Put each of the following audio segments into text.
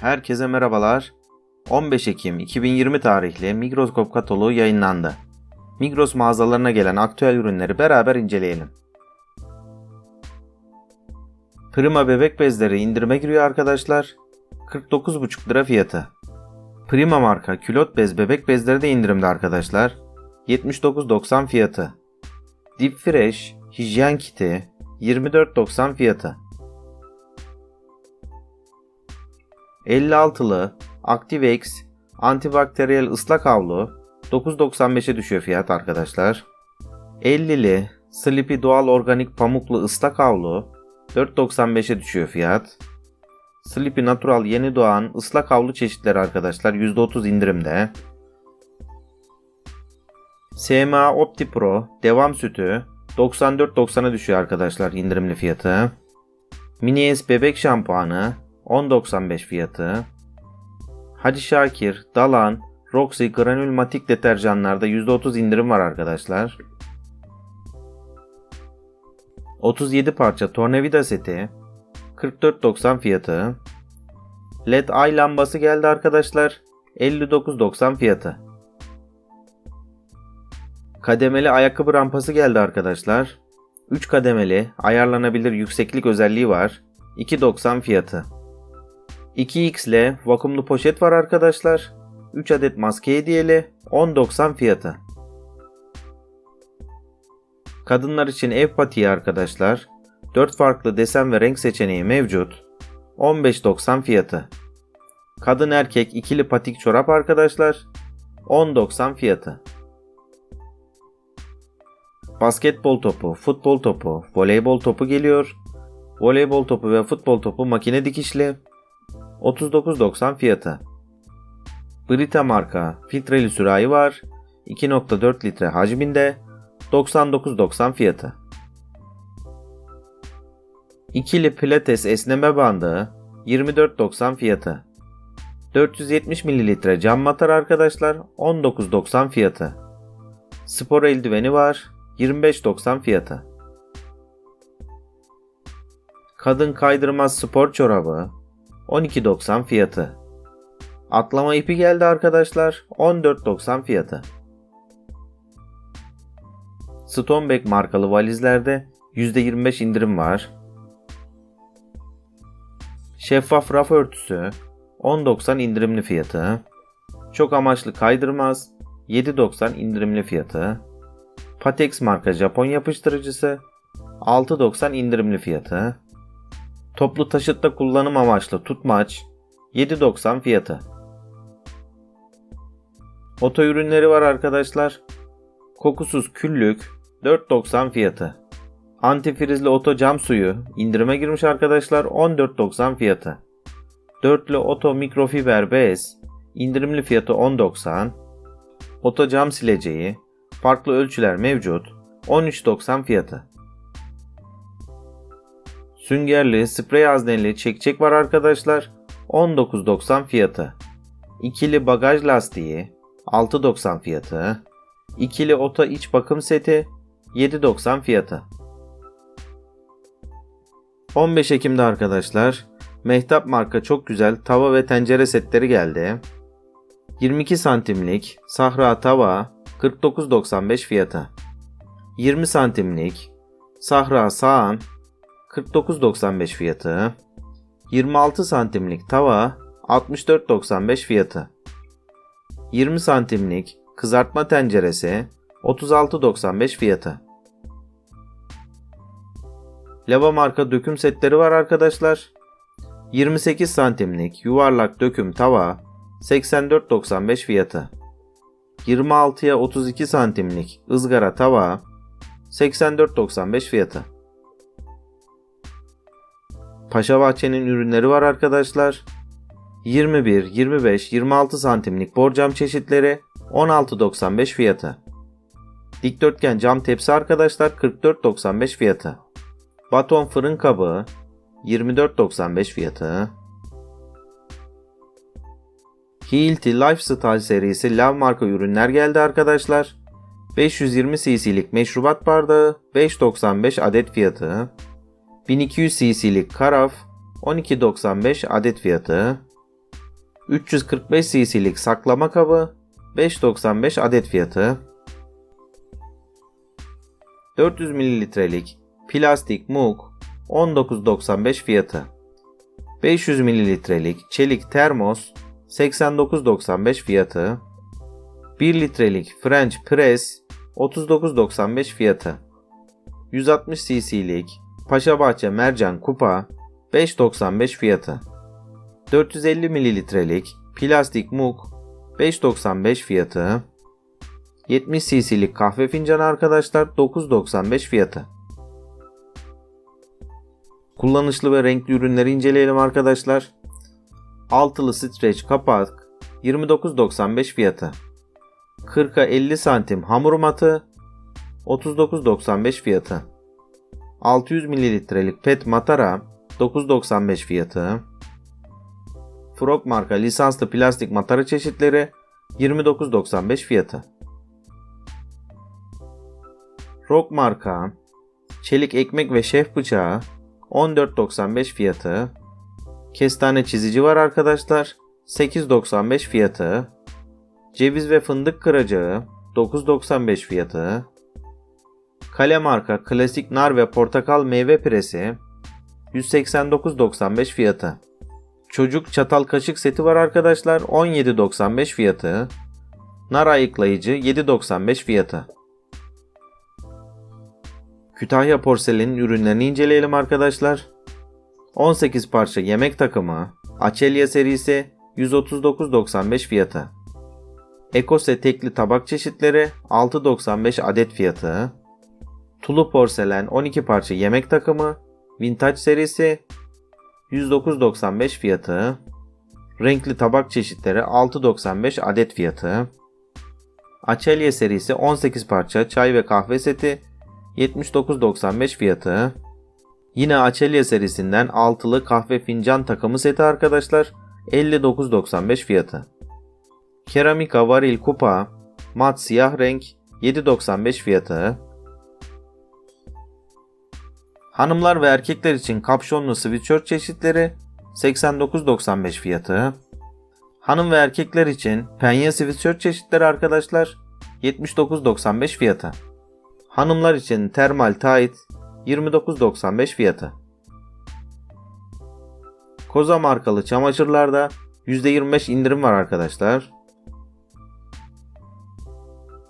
Herkese merhabalar. 15 Ekim 2020 tarihli Mikroskop kataloğu yayınlandı. Migros mağazalarına gelen aktüel ürünleri beraber inceleyelim. Prima bebek bezleri indirime giriyor arkadaşlar. 49,5 lira fiyatı. Prima marka külot bez bebek bezleri de indirimde arkadaşlar. 79.90 fiyatı. Deep Fresh hijyen kiti 24.90 fiyatı. 56'lı Activex antibakteriyel ıslak havlu 9.95'e düşüyor fiyat arkadaşlar. 50'li Sleepy doğal organik pamuklu ıslak havlu 4.95'e düşüyor fiyat. Sleepy Natural yeni doğan ıslak havlu çeşitleri arkadaşlar %30 indirimde. SMA Opti Pro devam sütü 94.90'a düşüyor arkadaşlar indirimli fiyatı. Mini S bebek şampuanı 10.95 fiyatı. Hacı Şakir, Dalan, Roxy granül matik deterjanlarda %30 indirim var arkadaşlar. 37 parça tornavida seti 44.90 fiyatı. LED ay lambası geldi arkadaşlar. 59.90 fiyatı. Kademeli ayakkabı rampası geldi arkadaşlar. 3 kademeli ayarlanabilir yükseklik özelliği var. 2.90 fiyatı. 2x ile vakumlu poşet var arkadaşlar. 3 adet maske hediyeli 10.90 fiyatı. Kadınlar için ev patiği arkadaşlar. 4 farklı desen ve renk seçeneği mevcut. 15.90 fiyatı. Kadın erkek ikili patik çorap arkadaşlar. 10.90 fiyatı. Basketbol topu, futbol topu, voleybol topu geliyor. Voleybol topu ve futbol topu makine dikişli. 39.90 fiyatı. Brita marka filtreli sürahi var. 2.4 litre hacminde. 99.90 fiyatı. İkili pilates esneme bandı 24.90 fiyatı. 470 ml cam matar arkadaşlar 19.90 fiyatı. Spor eldiveni var 25.90 fiyatı. Kadın kaydırmaz spor çorabı 12.90 fiyatı. Atlama ipi geldi arkadaşlar 14.90 fiyatı. Stoneback markalı valizlerde %25 indirim var. Şeffaf raf örtüsü 10.90 indirimli fiyatı. Çok amaçlı kaydırmaz 7.90 indirimli fiyatı. Patex marka Japon yapıştırıcısı 6.90 indirimli fiyatı. Toplu taşıtta kullanım amaçlı tutmaç 7.90 fiyatı. Oto ürünleri var arkadaşlar. Kokusuz küllük 4.90 fiyatı. Antifrizli oto cam suyu indirime girmiş arkadaşlar 14.90 fiyatı. Dörtlü oto mikrofiber bez indirimli fiyatı 10.90. Oto cam sileceği farklı ölçüler mevcut 13.90 fiyatı. Süngerli sprey hazneli çekçek var arkadaşlar 19.90 fiyatı. İkili bagaj lastiği 6.90 fiyatı. İkili oto iç bakım seti 7.90 fiyatı. 15 Ekim'de arkadaşlar Mehtap marka çok güzel tava ve tencere setleri geldi. 22 santimlik sahra tava 49.95 fiyatı. 20 santimlik sahra sağan 49.95 fiyatı. 26 santimlik tava 64.95 fiyatı. 20 santimlik kızartma tenceresi 36.95 fiyatı. Lava marka döküm setleri var arkadaşlar. 28 santimlik yuvarlak döküm tava 84.95 fiyatı. 26'ya 32 santimlik ızgara tava 84.95 fiyatı. Paşa Bahçe'nin ürünleri var arkadaşlar. 21, 25, 26 santimlik borcam çeşitleri 16.95 fiyatı. Dikdörtgen cam tepsi arkadaşlar 44.95 fiyatı. Baton fırın kabı 24.95 fiyatı. Hilti Lifestyle serisi Lav marka ürünler geldi arkadaşlar. 520 cc'lik meşrubat bardağı 5.95 adet fiyatı. 1200 cc'lik karaf 12.95 adet fiyatı. 345 cc'lik saklama kabı 5.95 adet fiyatı. 400 mililitrelik plastik mug 19.95 fiyatı. 500 mililitrelik çelik termos 89.95 fiyatı. 1 litrelik French press 39.95 fiyatı. 160 cc'lik Paşabahçe mercan kupa 5.95 fiyatı. 450 mililitrelik plastik mug 5.95 fiyatı. 70 cc'lik kahve fincanı arkadaşlar 9.95 fiyatı. Kullanışlı ve renkli ürünleri inceleyelim arkadaşlar. Altılı streç kapak 29.95 fiyatı. 40'a 50 santim hamur matı 39.95 fiyatı. 600 mililitrelik pet matara 9.95 fiyatı. Frog marka lisanslı plastik matara çeşitleri 29.95 fiyatı. Rock marka çelik ekmek ve şef bıçağı 14.95 fiyatı. Kestane çizici var arkadaşlar 8.95 fiyatı. Ceviz ve fındık kıracağı 9.95 fiyatı. Kale marka klasik nar ve portakal meyve piresi 189.95 fiyatı. Çocuk çatal kaşık seti var arkadaşlar 17.95 fiyatı. Nar ayıklayıcı 7.95 fiyatı. Kütahya porselenin ürünlerini inceleyelim arkadaşlar. 18 parça yemek takımı, Açelya serisi 139.95 fiyatı. Ekose tekli tabak çeşitleri 6.95 adet fiyatı. Tulu porselen 12 parça yemek takımı, Vintage serisi 109.95 fiyatı. Renkli tabak çeşitleri 6.95 adet fiyatı. Açelya serisi 18 parça çay ve kahve seti 79.95 fiyatı. Yine Açelya serisinden altılı kahve fincan takımı seti arkadaşlar 59.95 fiyatı. Keramika varil kupa mat siyah renk 7.95 fiyatı. Hanımlar ve erkekler için kapşonlu sweatshirt çeşitleri 89.95 fiyatı. Hanım ve erkekler için penye sweatshirt çeşitleri arkadaşlar 79.95 fiyatı. Hanımlar için termal tight 29.95 fiyatı. Koza markalı çamaşırlarda %25 indirim var arkadaşlar.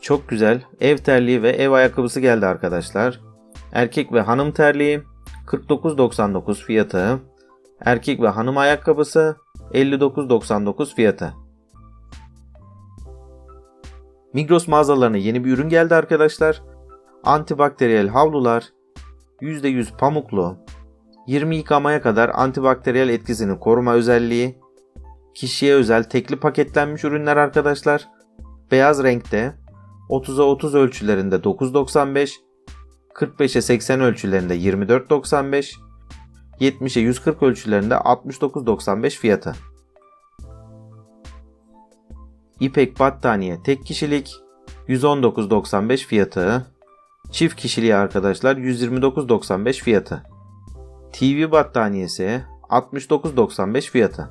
Çok güzel ev terliği ve ev ayakkabısı geldi arkadaşlar. Erkek ve hanım terliği 49.99 fiyatı. Erkek ve hanım ayakkabısı 59.99 fiyatı. Migros mağazalarına yeni bir ürün geldi arkadaşlar. Antibakteriyel havlular %100 pamuklu, 20 yıkamaya kadar antibakteriyel etkisini koruma özelliği, kişiye özel tekli paketlenmiş ürünler arkadaşlar. Beyaz renkte 30'a 30 ölçülerinde 9.95, 45'e 80 ölçülerinde 24.95, 70'e 140 ölçülerinde 69.95 fiyatı. İpek battaniye tek kişilik 119.95 fiyatı. Çift kişiliği arkadaşlar 129.95 fiyatı. TV battaniyesi 69.95 fiyatı.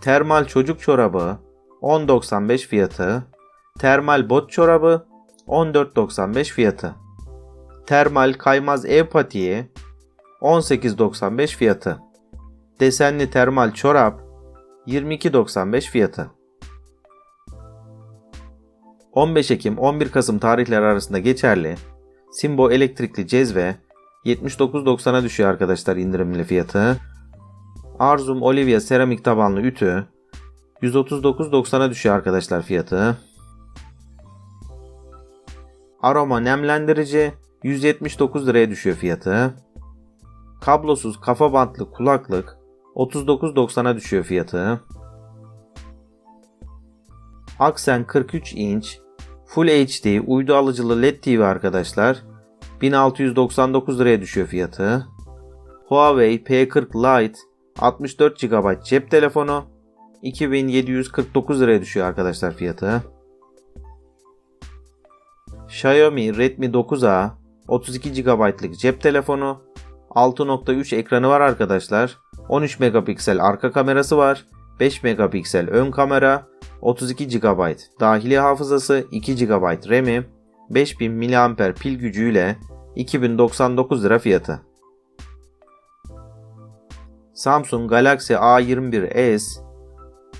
Termal çocuk çorabı 10.95 fiyatı. Termal bot çorabı 14.95 fiyatı. Termal kaymaz ev patiği 18.95 fiyatı. Desenli termal çorap 22.95 fiyatı. 15 Ekim 11 Kasım tarihleri arasında geçerli. Simbo elektrikli cezve 79.90'a düşüyor arkadaşlar indirimli fiyatı. Arzum Olivia seramik tabanlı ütü 139.90'a düşüyor arkadaşlar fiyatı. Aroma nemlendirici 179 liraya düşüyor fiyatı. Kablosuz kafa bantlı kulaklık 39.90'a düşüyor fiyatı. Aksen 43 inç Full HD uydu alıcılı LED TV arkadaşlar 1699 liraya düşüyor fiyatı. Huawei P40 Lite 64 GB cep telefonu 2749 liraya düşüyor arkadaşlar fiyatı. Xiaomi Redmi 9A 32 GB'lık cep telefonu 6.3 ekranı var arkadaşlar. 13 megapiksel arka kamerası var. 5 megapiksel ön kamera, 32 GB dahili hafızası, 2 GB RAM'i, 5000 mAh pil gücüyle 2099 lira fiyatı. Samsung Galaxy A21s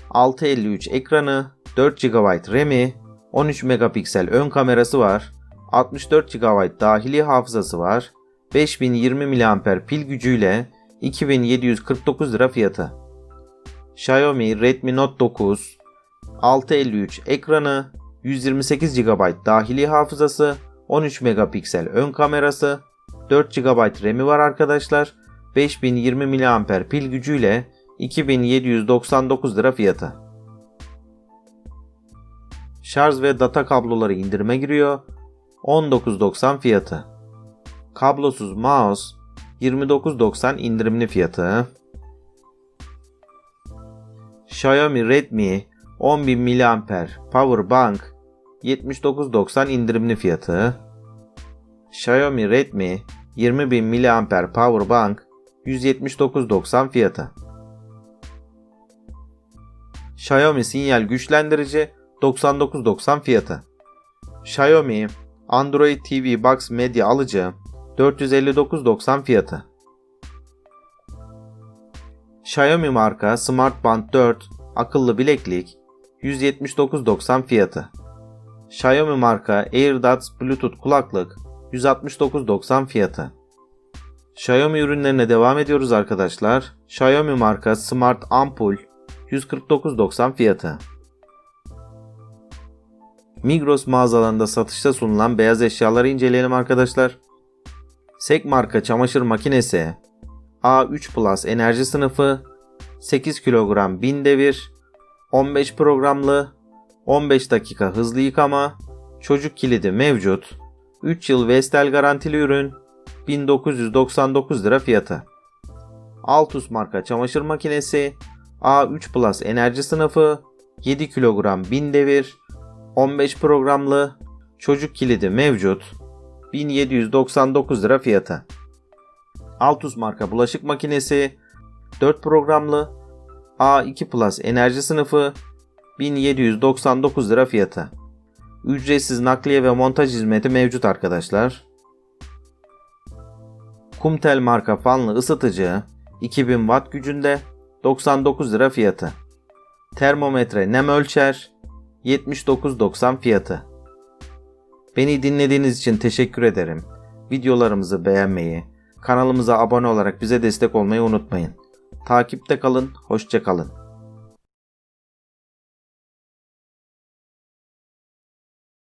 653 ekranı, 4 GB RAM'i, 13 megapiksel ön kamerası var, 64 GB dahili hafızası var, 5020 mAh pil gücüyle 2749 lira fiyatı. Xiaomi Redmi Note 9 653 ekranı, 128 GB dahili hafızası, 13 megapiksel ön kamerası, 4 GB RAM'i var arkadaşlar. 5020 mAh pil gücüyle 2799 lira fiyatı. Şarj ve data kabloları indirime giriyor. 19.90 fiyatı. Kablosuz mouse 29.90 indirimli fiyatı. Xiaomi Redmi 10.000 mAh Power Bank 79.90 indirimli fiyatı. Xiaomi Redmi 20.000 mAh Power Bank 179.90 fiyatı. Xiaomi sinyal güçlendirici 99.90 fiyatı. Xiaomi Android TV Box Media alıcı 459.90 fiyatı. Xiaomi marka Smart Band 4 akıllı bileklik 179.90 fiyatı. Xiaomi marka AirDots Bluetooth kulaklık 169.90 fiyatı. Xiaomi ürünlerine devam ediyoruz arkadaşlar. Xiaomi marka Smart Ampul 149.90 fiyatı. Migros mağazalarında satışta sunulan beyaz eşyaları inceleyelim arkadaşlar. Sek marka çamaşır makinesi. A3 Plus enerji sınıfı. 8 kilogram 1000 devir. 15 programlı. 15 dakika hızlı yıkama. Çocuk kilidi mevcut. 3 yıl Vestel garantili ürün. 1999 lira fiyatı. Altus marka çamaşır makinesi. A3 Plus enerji sınıfı. 7 kilogram 1000 devir 15 programlı çocuk kilidi mevcut 1799 lira fiyatı. Altus marka bulaşık makinesi 4 programlı A2 Plus enerji sınıfı 1799 lira fiyatı. Ücretsiz nakliye ve montaj hizmeti mevcut arkadaşlar. Kumtel marka fanlı ısıtıcı 2000 watt gücünde 99 lira fiyatı. Termometre nem ölçer 79.90 fiyatı. Beni dinlediğiniz için teşekkür ederim. Videolarımızı beğenmeyi, kanalımıza abone olarak bize destek olmayı unutmayın. Takipte kalın, hoşça kalın.